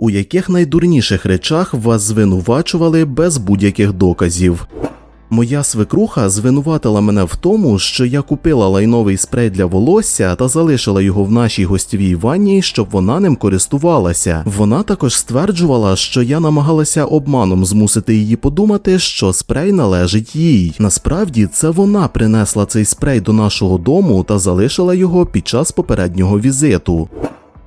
у яких найдурніших речах вас звинувачували без будь-яких доказів. Моя свекруха звинуватила мене в тому, що я купила лайновий спрей для волосся та залишила його в нашій гостьовій ванні, щоб вона ним користувалася. Вона також стверджувала, що я намагалася обманом змусити її подумати, що спрей належить їй. Насправді це вона принесла цей спрей до нашого дому та залишила його під час попереднього візиту.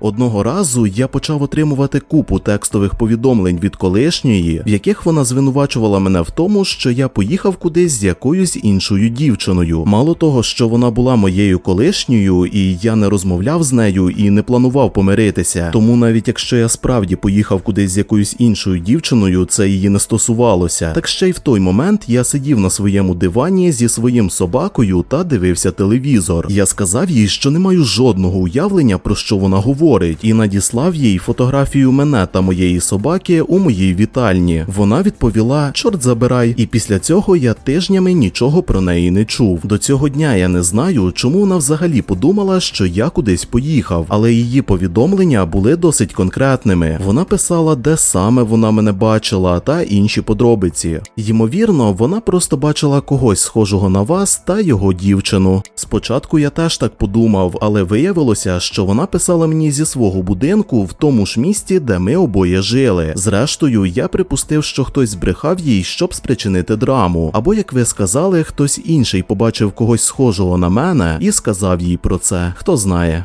Одного разу я почав отримувати купу текстових повідомлень від колишньої, в яких вона звинувачувала мене в тому, що я поїхав кудись з якоюсь іншою дівчиною. Мало того, що вона була моєю колишньою, і я не розмовляв з нею і не планував помиритися. Тому навіть якщо я справді поїхав кудись з якоюсь іншою дівчиною, це її не стосувалося. Так ще й в той момент я сидів на своєму дивані зі своїм собакою та дивився телевізор. Я сказав їй, що не маю жодного уявлення про що вона говорить, і надіслав їй фотографію мене та моєї собаки у моїй вітальні. Вона відповіла: чорт забирай, і після цього я тижнями нічого про неї не чув. До цього дня я не знаю, чому вона взагалі подумала, що я кудись поїхав, але її повідомлення були досить конкретними. Вона писала, де саме вона мене бачила, та інші подробиці. Ймовірно, вона просто бачила когось схожого на вас та його дівчину. Спочатку я теж так подумав, але виявилося, що вона писала мені зі свого будинку в тому ж місті, де ми обоє жили. Зрештою, я припустив, що хтось збрехав їй, щоб спричинити драму. Або, як ви сказали, хтось інший побачив когось схожого на мене і сказав їй про це. Хто знає.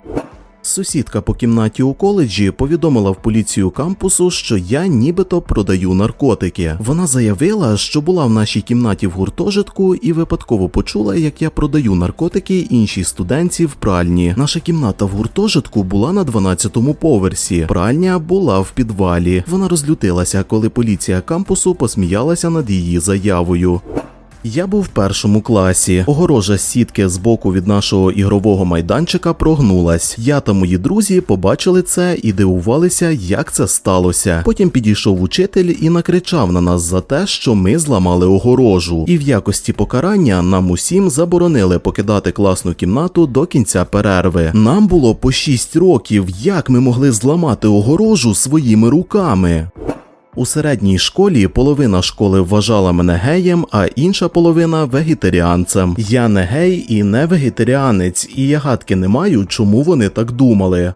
Сусідка по кімнаті у коледжі повідомила в поліцію кампусу, що я нібито продаю наркотики. Вона заявила, що була в нашій кімнаті в гуртожитку і випадково почула, як я продаю наркотики іншій студентці в пральні. Наша кімната в гуртожитку була на 12-му поверсі. Пральня була в підвалі. Вона розлютилася, коли поліція кампусу посміялася над її заявою. Я був в першому класі. Огорожа сітки з боку від нашого ігрового майданчика прогнулась. Я та мої друзі побачили це і дивувалися, як це сталося. Потім підійшов учитель і накричав на нас за те, що ми зламали огорожу. І в якості покарання нам усім заборонили покидати класну кімнату до кінця перерви. Нам було по 6 років. Як ми могли зламати огорожу своїми руками? У середній школі половина школи вважала мене геєм, а інша половина вегетаріанцем. Я не гей і не вегетаріанець, і я гадки не маю, чому вони так думали.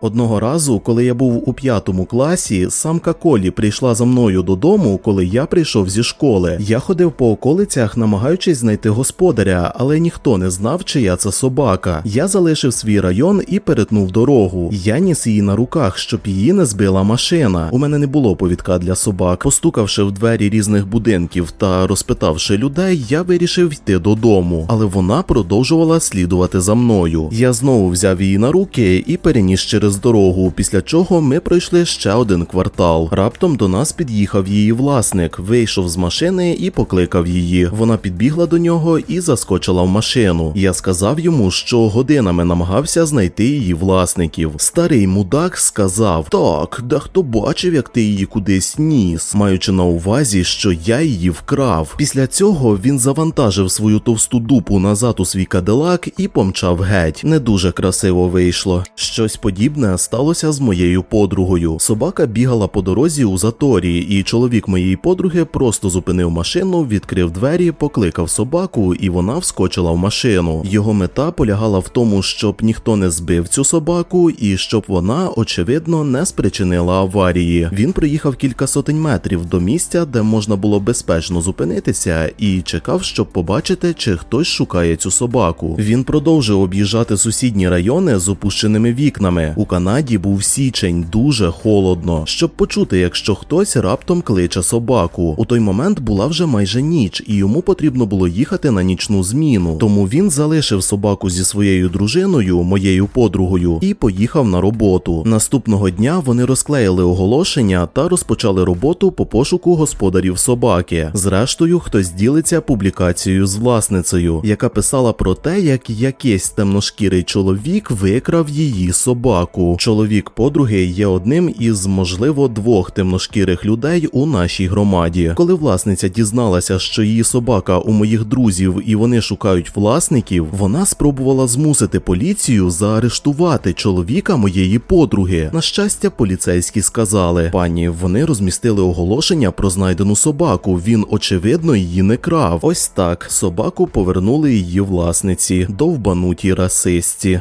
Одного разу, коли я був у п'ятому класі, самка Колі прийшла за мною додому, коли я прийшов зі школи. Я ходив по околицях, намагаючись знайти господаря, але ніхто не знав, чия це собака. Я залишив свій район і перетнув дорогу. Я ніс її на руках, щоб її не збила машина. У мене не було повідка для собак. Постукавши в двері різних будинків та розпитавши людей, я вирішив йти додому, але вона продовжувала слідувати за мною. Я знову взяв її на руки і переніс через дорогу, після чого ми пройшли ще один квартал. Раптом до нас під'їхав її власник, вийшов з машини і покликав її. Вона підбігла до нього і заскочила в машину. Я сказав йому, що годинами намагався знайти її власників. Старий мудак сказав: Так, дехто бачив, як ти її кудись ніс, маючи на увазі, що я її вкрав. Після цього він завантажив свою товсту дупу назад у свій кадилак і помчав геть. Не дуже красиво вийшло. Щось подібне сталося з моєю подругою. Собака бігала по дорозі у заторі, і чоловік моєї подруги просто зупинив машину, відкрив двері, покликав собаку, і вона вскочила в машину. Його мета полягала в тому, щоб ніхто не збив цю собаку, і щоб вона, очевидно, не спричинила аварії. Він проїхав кілька сотень метрів до місця, де можна було безпечно зупинитися, і чекав, щоб побачити, чи хтось шукає цю собаку. Він продовжив об'їжджати сусідні райони з опущеними вікнами. У Канаді був січень, дуже холодно, щоб почути, якщо хтось раптом кличе собаку. У той момент була вже майже ніч, і йому потрібно було їхати на нічну зміну. Тому він залишив собаку зі своєю дружиною, моєю подругою, і поїхав на роботу. Наступного дня вони розклеїли оголошення та розпочали роботу по пошуку господарів собаки. Зрештою, хтось ділиться публікацією з власницею, яка писала про те, як якийсь темношкірий чоловік викрав її собаку. Собаку. Чоловік подруги є одним із, можливо, двох темношкірих людей у нашій громаді. Коли власниця дізналася, що її собака у моїх друзів і вони шукають власників, вона спробувала змусити поліцію заарештувати чоловіка моєї подруги. На щастя, поліцейські сказали: пані, вони розмістили оголошення про знайдену собаку. Він очевидно її не крав. Ось так собаку повернули її власниці, довбануті расисті.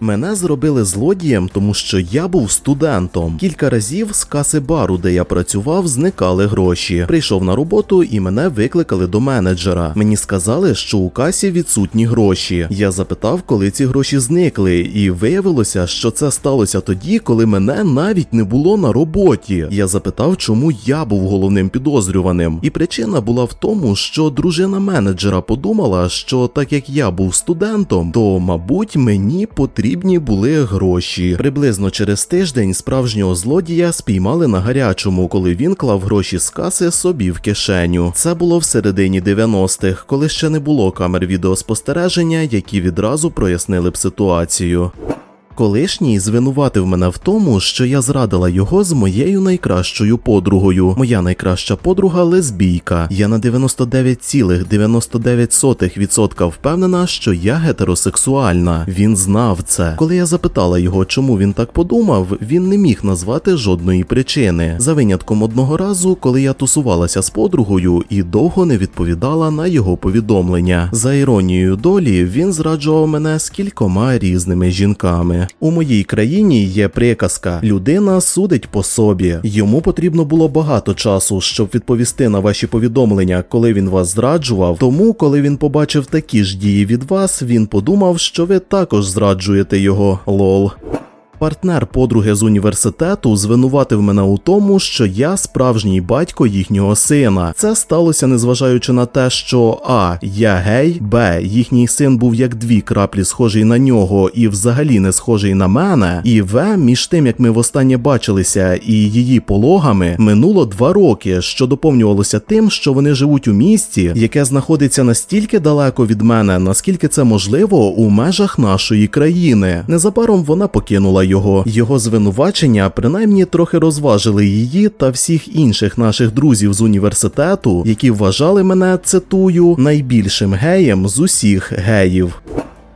Мене зробили злодієм, тому що я був студентом. Кілька разів з каси бару, де я працював, зникали гроші. Прийшов на роботу і мене викликали до менеджера. Мені сказали, що у касі відсутні гроші. Я запитав, коли ці гроші зникли, і виявилося, що це сталося тоді, коли мене навіть не було на роботі. Я запитав, чому я був головним підозрюваним. І причина була в тому, що дружина менеджера подумала, що так як я був студентом, то мабуть мені потрібні були гроші. Приблизно через тиждень справжнього злодія спіймали на гарячому, коли він клав гроші з каси собі в кишеню. Це було в середині 90-х, коли ще не було камер відеоспостереження, які відразу прояснили б ситуацію. Колишній звинуватив мене в тому, що я зрадила його з моєю найкращою подругою. Моя найкраща подруга лесбійка. Я на 99,99% впевнена, що я гетеросексуальна. Він знав це. Коли я запитала його, чому він так подумав, він не міг назвати жодної причини. За винятком одного разу, коли я тусувалася з подругою і довго не відповідала на його повідомлення. За іронією долі, він зраджував мене з кількома різними жінками. У моїй країні є приказка: людина судить по собі. Йому потрібно було багато часу, щоб відповісти на ваші повідомлення, коли він вас зраджував. Тому, коли він побачив такі ж дії від вас, він подумав, що ви також зраджуєте його. Лол. Партнер подруги з університету звинуватив мене у тому, що я справжній батько їхнього сина. Це сталося незважаючи на те, що а. Я гей, б. Їхній син був як дві краплі схожий на нього і взагалі не схожий на мене. І в. Між тим, як ми востаннє бачилися, і її пологами минуло два роки, що доповнювалося тим, що вони живуть у місті, яке знаходиться настільки далеко від мене, наскільки це можливо у межах нашої країни. Незабаром вона покинула його. Його звинувачення принаймні трохи розважили її та всіх інших наших друзів з університету, які вважали мене цитую найбільшим геєм з усіх геїв.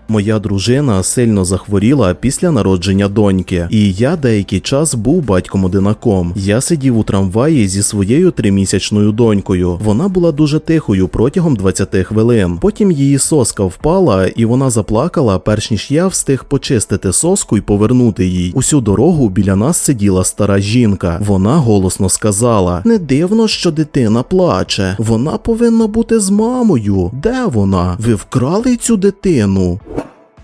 Моя дружина сильно захворіла після народження доньки, і я деякий час був батьком одинаком. Я сидів у трамваї зі своєю тримісячною донькою. Вона була дуже тихою протягом 20 хвилин. Потім її соска впала, і вона заплакала, перш ніж я встиг почистити соску і повернути їй. Усю дорогу біля нас сиділа стара жінка. Вона голосно сказала: Не дивно, що дитина плаче. Вона повинна бути з мамою. Де вона? Ви вкрали цю дитину?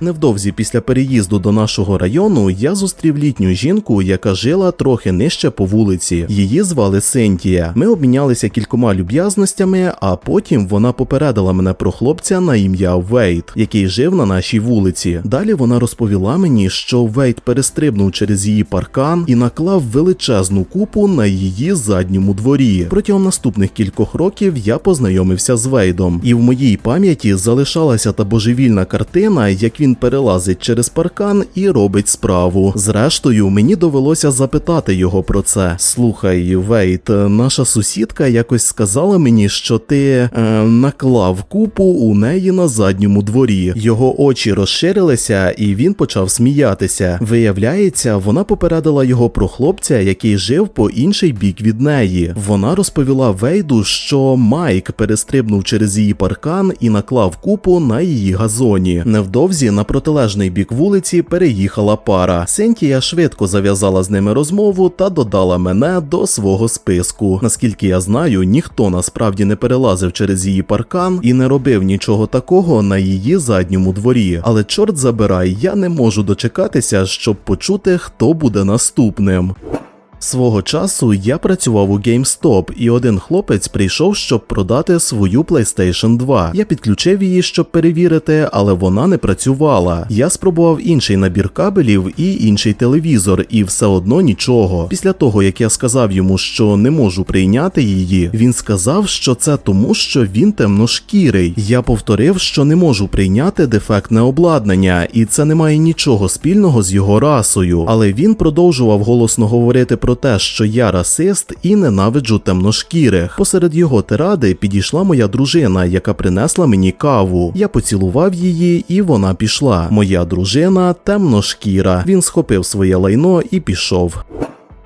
Невдовзі після переїзду до нашого району я зустрів літню жінку, яка жила трохи нижче по вулиці. Її звали Синтія. Ми обмінялися кількома люб'язностями, а потім вона попередила мене про хлопця на ім'я Вейт, який жив на нашій вулиці. Далі вона розповіла мені, що Вейт перестрибнув через її паркан і наклав величезну купу на її задньому дворі. Протягом наступних кількох років я познайомився з Вейдом, і в моїй пам'яті залишалася та божевільна картина, як він перелазить через паркан і робить справу. Зрештою, мені довелося запитати його про це. Слухай, Вейт, наша сусідка якось сказала мені, що ти е, наклав купу у неї на задньому дворі. Його очі розширилися, і він почав сміятися. Виявляється, вона попередила його про хлопця, який жив по інший бік від неї. Вона розповіла Вейду, що Майк перестрибнув через її паркан і наклав купу на її газоні. Невдовзі на протилежний бік вулиці переїхала пара. Сентія швидко зав'язала з ними розмову та додала мене до свого списку. Наскільки я знаю, ніхто насправді не перелазив через її паркан і не робив нічого такого на її задньому дворі. Але чорт забирай, я не можу дочекатися, щоб почути, хто буде наступним. Свого часу я працював у GameStop, і один хлопець прийшов, щоб продати свою PlayStation 2. Я підключив її, щоб перевірити, але вона не працювала. Я спробував інший набір кабелів і інший телевізор, і все одно нічого. Після того, як я сказав йому, що не можу прийняти її, він сказав, що це тому, що він темношкірий. Я повторив, що не можу прийняти дефектне обладнання, і це не має нічого спільного з його расою. Але він продовжував голосно говорити про те, що я расист і ненавиджу темношкірих. Посеред його тиради підійшла моя дружина, яка принесла мені каву. Я поцілував її, і вона пішла. Моя дружина темношкіра. Він схопив своє лайно і пішов.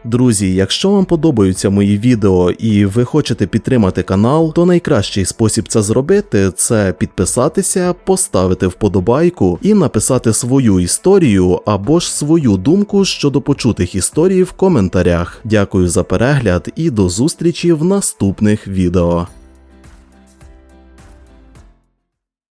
Друзі, якщо вам подобаються мої відео і ви хочете підтримати канал, то найкращий спосіб це зробити це підписатися, поставити вподобайку і написати свою історію або ж свою думку щодо почутих історій в коментарях. Дякую за перегляд і до зустрічі в наступних відео.